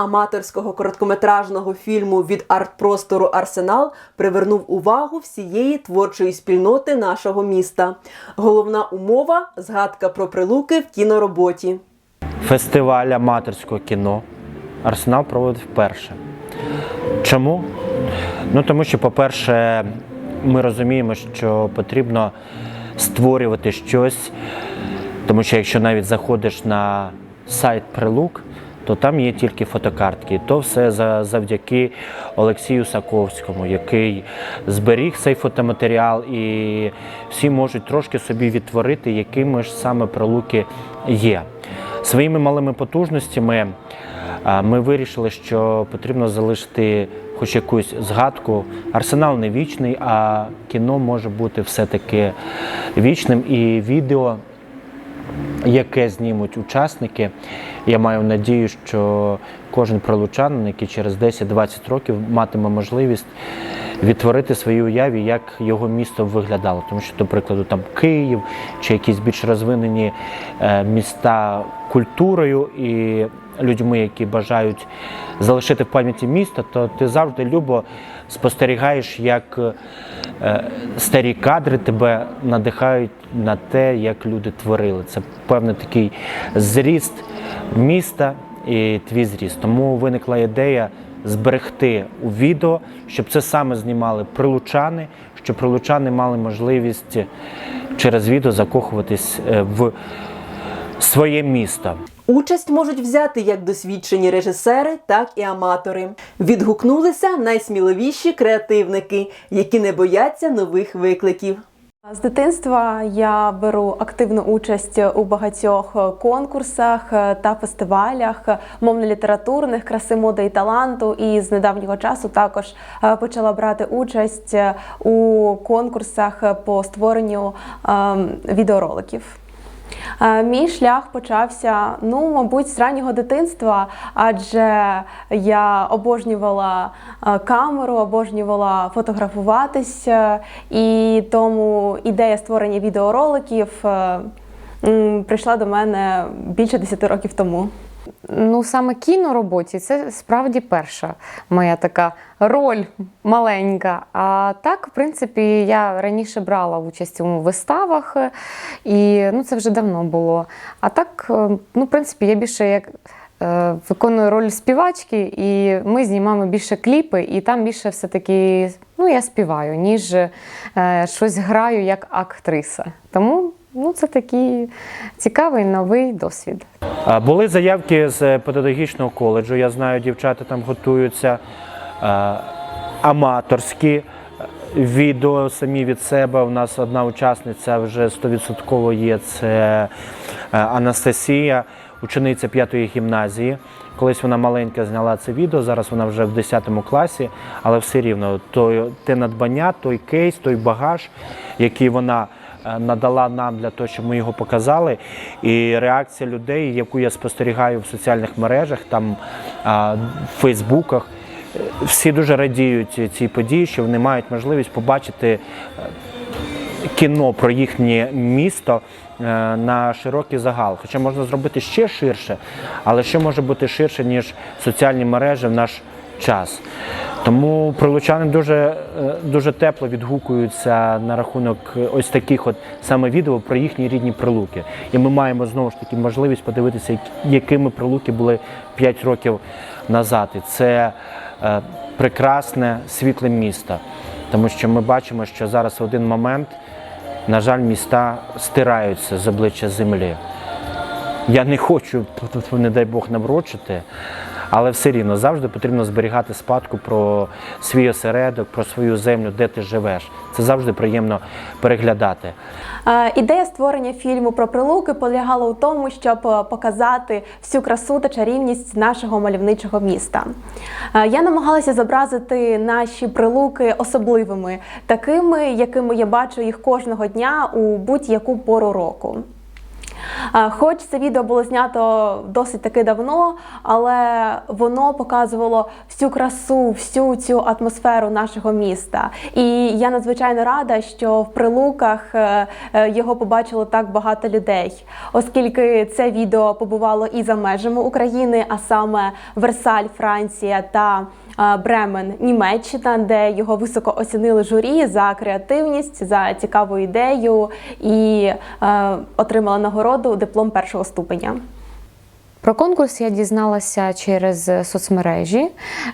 Аматорського короткометражного фільму від арт-простору Арсенал привернув увагу всієї творчої спільноти нашого міста. Головна умова згадка про прилуки в кінороботі. Фестиваль аматорського кіно Арсенал проводить вперше. Чому? Ну тому що, по-перше, ми розуміємо, що потрібно створювати щось, тому що якщо навіть заходиш на сайт Прилук, то там є тільки фотокартки. То все за- завдяки Олексію Саковському, який зберіг цей фотоматеріал, і всі можуть трошки собі відтворити, якими ж саме прилуки є. Своїми малими потужностями ми вирішили, що потрібно залишити хоч якусь згадку. Арсенал не вічний, а кіно може бути все-таки вічним. І відео, яке знімуть учасники, я маю надію, що кожен прилучанин, який через 10-20 років матиме можливість відтворити в своїй уяві, як його місто виглядало. Тому що, до прикладу, там Київ чи якісь більш розвинені е, міста культурою і людьми, які бажають залишити в пам'яті міста, то ти завжди любо спостерігаєш, як е, старі кадри тебе надихають на те, як люди творили. Це певний такий зріст міста і твій зріст. Тому виникла ідея зберегти у відео, щоб це саме знімали прилучани, щоб прилучани мали можливість через відео закохуватись е, в своє місто. Участь можуть взяти як досвідчені режисери, так і аматори. Відгукнулися найсміливіші креативники, які не бояться нових викликів. З дитинства я беру активну участь у багатьох конкурсах та фестивалях мовно-літературних краси моди і таланту. І з недавнього часу також е, почала брати участь у конкурсах по створенню ем, відеороликів. Е, Мій шлях почався, ну, мабуть, з раннього дитинства, адже я обожнювала е, камеру, обожнювала фотографуватися, і тому ідея створення відеороликів е, прийшла до мене більше 10 років тому. Ну, саме кінороботі це справді перша моя така роль маленька. А так, в принципі, я раніше брала участь у виставах, е, і ну, це вже давно було. А так, е, ну, в принципі, я більше як. е, Виконую роль співачки, і ми знімаємо більше кліпи, і там більше все-таки ну, я співаю, ніж е, щось граю як актриса. Тому ну, це такий цікавий новий досвід. Були заявки з педагогічного коледжу. Я знаю, дівчата там готуються аматорські е, відео самі від себе. У нас одна учасниця вже 100% є. Це е, Анастасія, учениця п'ятої гімназії. Колись вона маленька зняла це відео, зараз вона вже в 10 класі, але все рівно той, те надбання, той кейс, той багаж, який вона е, надала нам для того, щоб ми його показали. І реакція людей, яку я спостерігаю в соціальних мережах, там в Фейсбуках, е, всі дуже радіють цій події, що вони мають можливість побачити е, кіно про їхнє місто е, на широкий загал. Хоча можна зробити ще ширше, але що може бути ширше, ніж соціальні мережі в наш час. Тому прилучани дуже, е, дуже тепло відгукуються на рахунок ось таких от саме відео про їхні рідні прилуки. І ми маємо знову ж таки можливість подивитися, якими прилуки були 5 років назад. І це е, прекрасне світле місто. Тому що ми бачимо, що зараз в один момент, на жаль, міста стираються з обличчя землі. Я не хочу, не дай Бог, наврочити, але все рівно завжди потрібно зберігати спадку про свій осередок, про свою землю, де ти живеш. Це завжди приємно переглядати. Ідея створення фільму про прилуки полягала у тому, щоб е, показати всю красу та чарівність нашого мальовничого міста. Я намагалася зобразити наші прилуки особливими, такими, якими я бачу їх кожного дня у будь-яку пору року. Хоч це відео було знято досить таки давно, але воно показувало всю красу, всю цю атмосферу нашого міста. І я надзвичайно рада, що в прилуках е, е, його побачило так багато людей, оскільки це відео побувало і за межами України, а саме Версаль, Франція та Бремен, Німеччина, де його високо оцінили журі за креативність, за цікаву ідею і е, отримала нагороду диплом першого ступеня. Про конкурс я дізналася через соцмережі, е,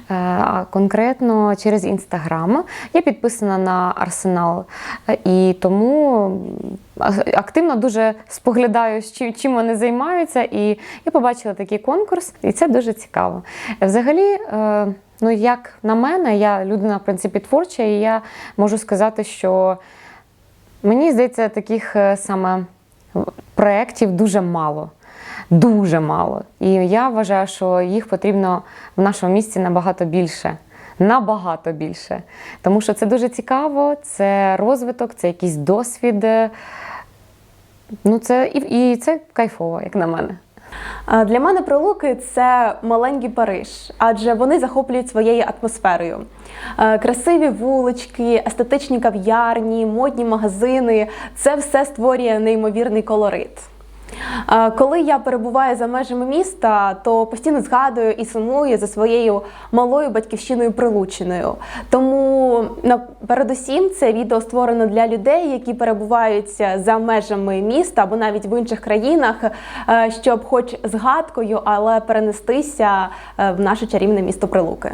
а конкретно через інстаграм. Я підписана на арсенал е, і тому активно дуже споглядаю, чим, вони займаються. І я побачила такий конкурс, і це дуже цікаво. Взагалі, е, ну як на мене, я людина в принципі творча, і я можу сказати, що мені здається, таких е, саме проєктів дуже мало. Дуже мало. І я вважаю, що їх потрібно в нашому місті набагато більше. Набагато більше. Тому що це дуже цікаво, це розвиток, це якийсь досвід. Ну, це і, і це кайфово, як на мене. Для мене прилуки це маленький Париж, адже вони захоплюють своєю атмосферою. Красиві вулички, естетичні кав'ярні, модні магазини це все створює неймовірний колорит. Коли я перебуваю за межами міста, то постійно згадую і сумую за своєю малою батьківщиною Прилучиною. Тому передусім це відео створено для людей, які перебувають за межами міста або навіть в інших країнах, е, щоб, хоч згадкою, але перенестися е, в наше чарівне місто Прилуки.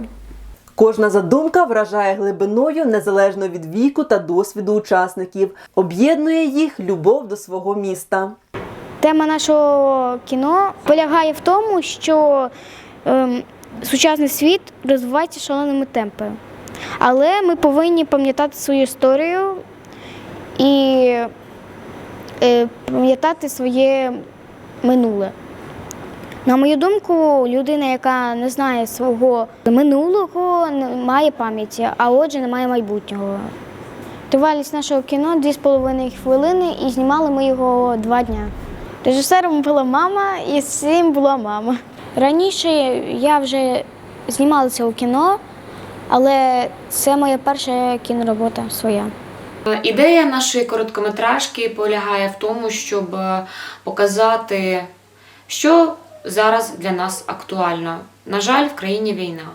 Кожна задумка вражає глибиною незалежно від віку та досвіду учасників. Об'єднує їх любов до свого міста. Тема нашого кіно полягає в тому, що ем, сучасний світ розвивається шаленими темпами. Але ми повинні пам'ятати свою історію і е, пам'ятати своє минуле. На мою думку, людина, яка не знає свого минулого, не має пам'яті, а отже, не має майбутнього. Тривалість нашого кіно 2,5 хвилини і знімали ми його два дня. Режисером була мама і всім була мама. Раніше я вже знімалася у кіно, але це моя перша кіноробота своя. Ідея нашої короткометражки полягає в тому, щоб е, показати, що зараз для нас актуально. На жаль, в країні війна.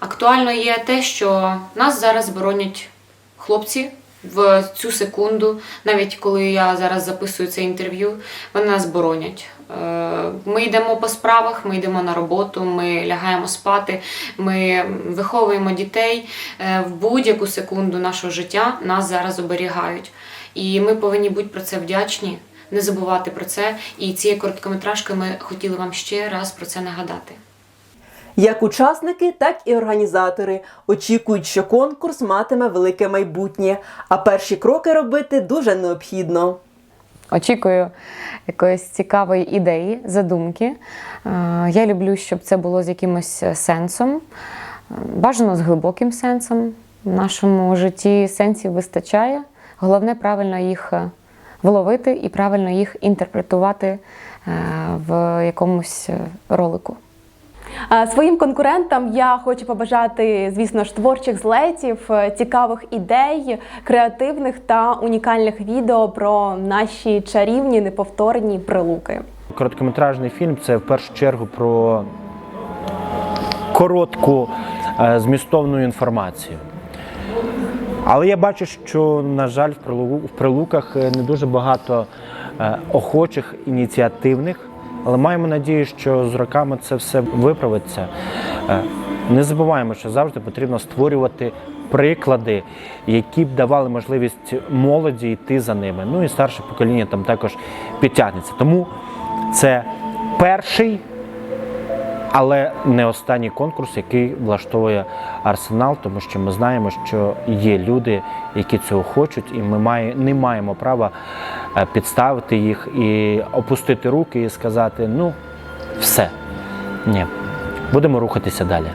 Актуально є те, що нас зараз боронять хлопці в цю секунду, навіть коли я зараз записую це інтерв'ю, вони нас боронять. Е, Ми йдемо по справах, ми йдемо на роботу, ми лягаємо спати, ми виховуємо дітей. Е, В будь-яку секунду нашого життя нас зараз оберігають. І ми повинні бути про це вдячні, не забувати про це. І цією короткометражкою ми хотіли вам ще раз про це нагадати. Як учасники, так і організатори очікують, що конкурс матиме велике майбутнє, а перші кроки робити дуже необхідно. Очікую якоїсь цікавої ідеї, задумки. Е, Я люблю, щоб це було з якимось сенсом, е, бажано з глибоким сенсом. В нашому житті сенсів вистачає. Головне правильно їх е, вловити і правильно їх інтерпретувати е, в якомусь е, ролику. Е, Своїм конкурентам я хочу побажати, звісно ж, творчих злетів, е, цікавих ідей, креативних та унікальних відео про наші чарівні неповторні прилуки. Короткометражний фільм це в першу чергу про коротку е, змістовну інформацію. Але я бачу, що, на жаль, в Прилу- прилуках не дуже багато охочих, ініціативних, але маємо надію, що з роками це все виправиться. Е, Не забуваємо, що завжди потрібно створювати приклади, які б давали можливість молоді йти за ними. Ну і старше покоління там також підтягнеться. Тому це перший, але не останній конкурс, який влаштовує Арсенал, тому що ми знаємо, що є люди, які цього хочуть, і ми не маємо права підставити їх і опустити руки і сказати: ну, все, ні, будемо рухатися далі.